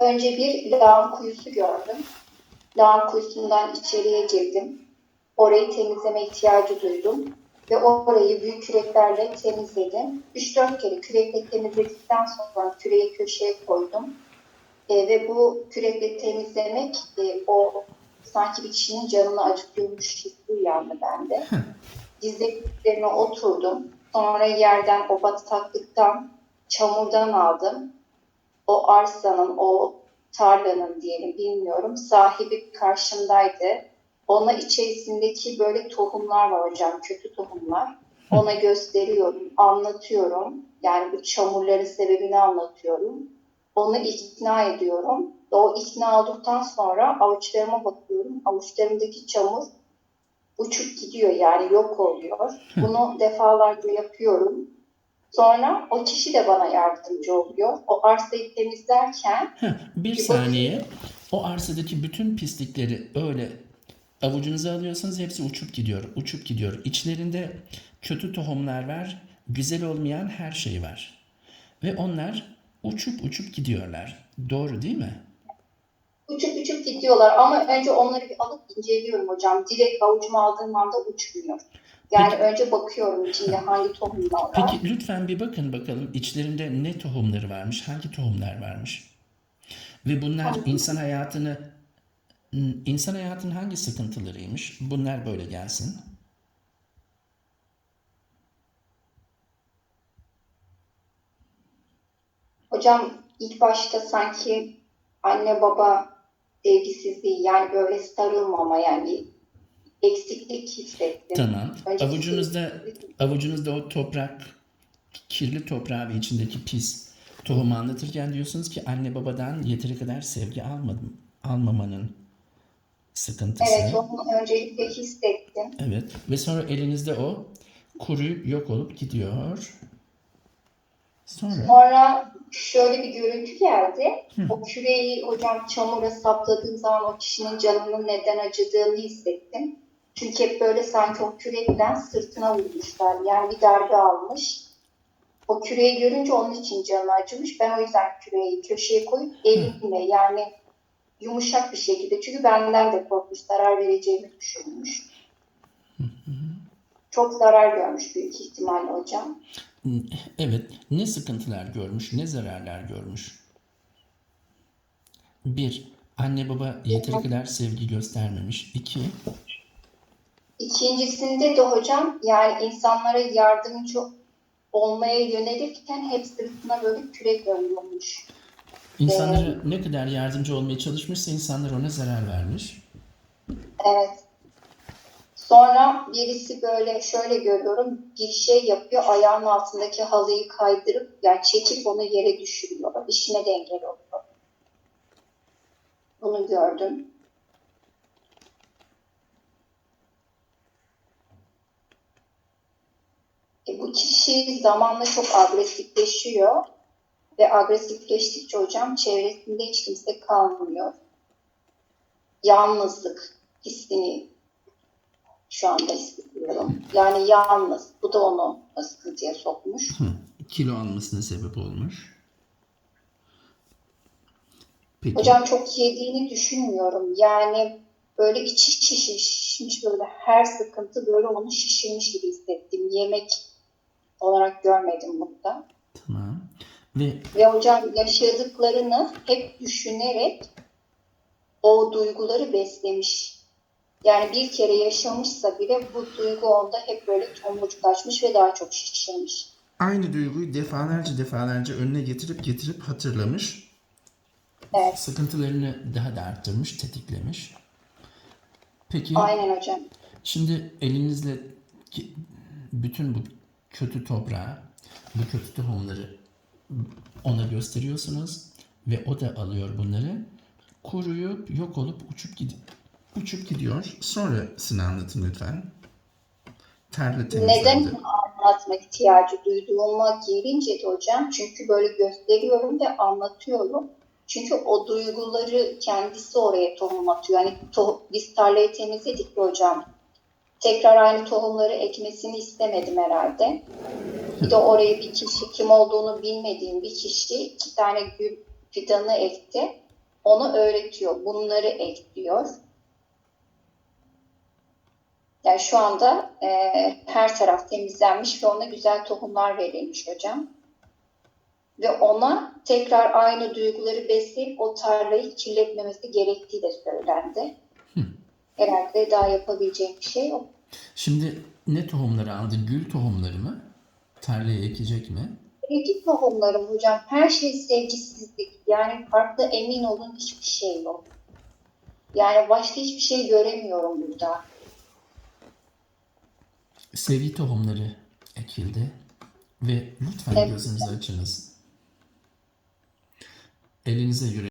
önce bir lağım kuyusu gördüm. Lağım kuyusundan içeriye girdim. Orayı temizleme ihtiyacı duydum. Ve orayı büyük küreklerle temizledim. 3-4 kere kürekle temizledikten sonra küreği köşeye koydum. E, ve bu kürekle temizlemek e, o sanki bir kişinin canını acıtıyormuş hissi uyandı bende. Dizlerine oturdum. Sonra yerden o bataklıktan, çamurdan aldım. O arsanın, o tarlanın diyelim bilmiyorum. Sahibi karşımdaydı. Ona içerisindeki böyle tohumlar var hocam, kötü tohumlar. Ona gösteriyorum, anlatıyorum. Yani bu çamurların sebebini anlatıyorum. Onu ikna ediyorum. O ikna olduktan sonra avuçlarıma bakıyorum. Avuçlarımdaki çamur uçup gidiyor yani yok oluyor. Bunu defalarca yapıyorum. Sonra o kişi de bana yardımcı oluyor. O arsayı temizlerken Heh, bir Bir saniye. O arsadaki bütün pislikleri öyle avucunuza alıyorsanız hepsi uçup gidiyor. Uçup gidiyor. İçlerinde kötü tohumlar var. Güzel olmayan her şey var. Ve onlar uçup uçup gidiyorlar. Doğru değil mi? uçup uçup gidiyorlar ama önce onları bir alıp inceliyorum hocam. Direkt avucuma aldığım anda uçmuyor. Yani önce bakıyorum içinde hangi tohumlar var. Peki lütfen bir bakın bakalım içlerinde ne tohumları varmış, hangi tohumlar varmış. Ve bunlar insan hayatını insan hayatının hangi sıkıntılarıymış? Bunlar böyle gelsin. Hocam ilk başta sanki anne baba sevgisizliği yani böyle sarılmama yani eksiklik hissettim. Tamam. Önce Avucunuzda avucunuzda o toprak, kirli toprağı ve içindeki pis tohumu anlatırken diyorsunuz ki anne babadan yeteri kadar sevgi almadım, almamanın sıkıntısı. Evet onu öncelikle hissettim. Evet. Ve sonra elinizde o kuruyup yok olup gidiyor. Sonra Sonra şöyle bir görüntü geldi. O küreği hocam çamura sapladığım zaman o kişinin canının neden acıdığını hissettim. Çünkü hep böyle sanki o kürekten sırtına vurmuşlar. Yani bir darbe almış. O küreği görünce onun için canı acımış. Ben o yüzden küreği köşeye koyup elimle yani yumuşak bir şekilde. Çünkü benden de korkmuş, zarar vereceğimi düşünmüş. Çok zarar görmüş büyük ihtimalle hocam. evet ne sıkıntılar görmüş, ne zararlar görmüş. Bir, anne baba yeteri kadar sevgi göstermemiş. İki, İkincisinde de hocam yani insanlara yardımcı olmaya yönelirken hep sırtına böyle kürek örüyormuş. insanlara ne kadar yardımcı olmaya çalışmışsa insanlar ona zarar vermiş. Evet. Sonra birisi böyle şöyle görüyorum bir şey yapıyor ayağının altındaki halıyı kaydırıp yani çekip onu yere düşürüyor. İşine de engel oluyor. Bunu gördüm. Bu kişi zamanla çok agresifleşiyor ve agresifleştikçe hocam çevresinde hiç kimse kalmıyor. Yalnızlık hissini şu anda hissediyorum. Yani yalnız. Bu da onu sıkıntıya sokmuş. Hı, kilo almasına sebep olmuş. Peki. Hocam çok yediğini düşünmüyorum. Yani böyle içi şişmiş böyle her sıkıntı böyle onu şişirmiş gibi hissettim. Yemek olarak görmedim burada. Tamam. Ve Ve hocam yaşadıklarını hep düşünerek o duyguları beslemiş. Yani bir kere yaşamışsa bile bu duygu onda hep böyle tomurcuklaşmış ve daha çok şişirmiş. aynı duyguyu defalarca defalarca önüne getirip getirip hatırlamış. Evet. Sıkıntılarını daha da arttırmış, tetiklemiş. Peki Aynen hocam. şimdi elinizle bütün bu kötü toprağı, bu kötü tohumları ona gösteriyorsunuz ve o da alıyor bunları. Kuruyup yok olup uçup gidiyor. Uçup gidiyor. Sonrasını anlatın lütfen. Terle temizlendi. Neden anlatmak ihtiyacı duyduğuma gelince de hocam çünkü böyle gösteriyorum ve anlatıyorum. Çünkü o duyguları kendisi oraya tohum atıyor. Yani to- biz tarlayı temizledik hocam. Tekrar aynı tohumları ekmesini istemedim herhalde. Bir de oraya bir kişi kim olduğunu bilmediğim bir kişi iki tane gül fidanı ekti. ona öğretiyor. Bunları ekliyor. Yani şu anda e, her taraf temizlenmiş ve ona güzel tohumlar verilmiş hocam. Ve ona tekrar aynı duyguları besleyip o tarlayı kirletmemesi gerektiği de söylendi. Herhalde daha yapabileceğim bir şey yok. Şimdi ne tohumları aldı? Gül tohumları mı? Tarlaya ekecek mi? Sevgi tohumlarım hocam. Her şey sevgisizlik. Yani farklı emin olun hiçbir şey yok. Yani başka hiçbir şey göremiyorum burada. Sevgi tohumları ekildi ve lütfen Evet. gözünüzü açınız. Elinize göre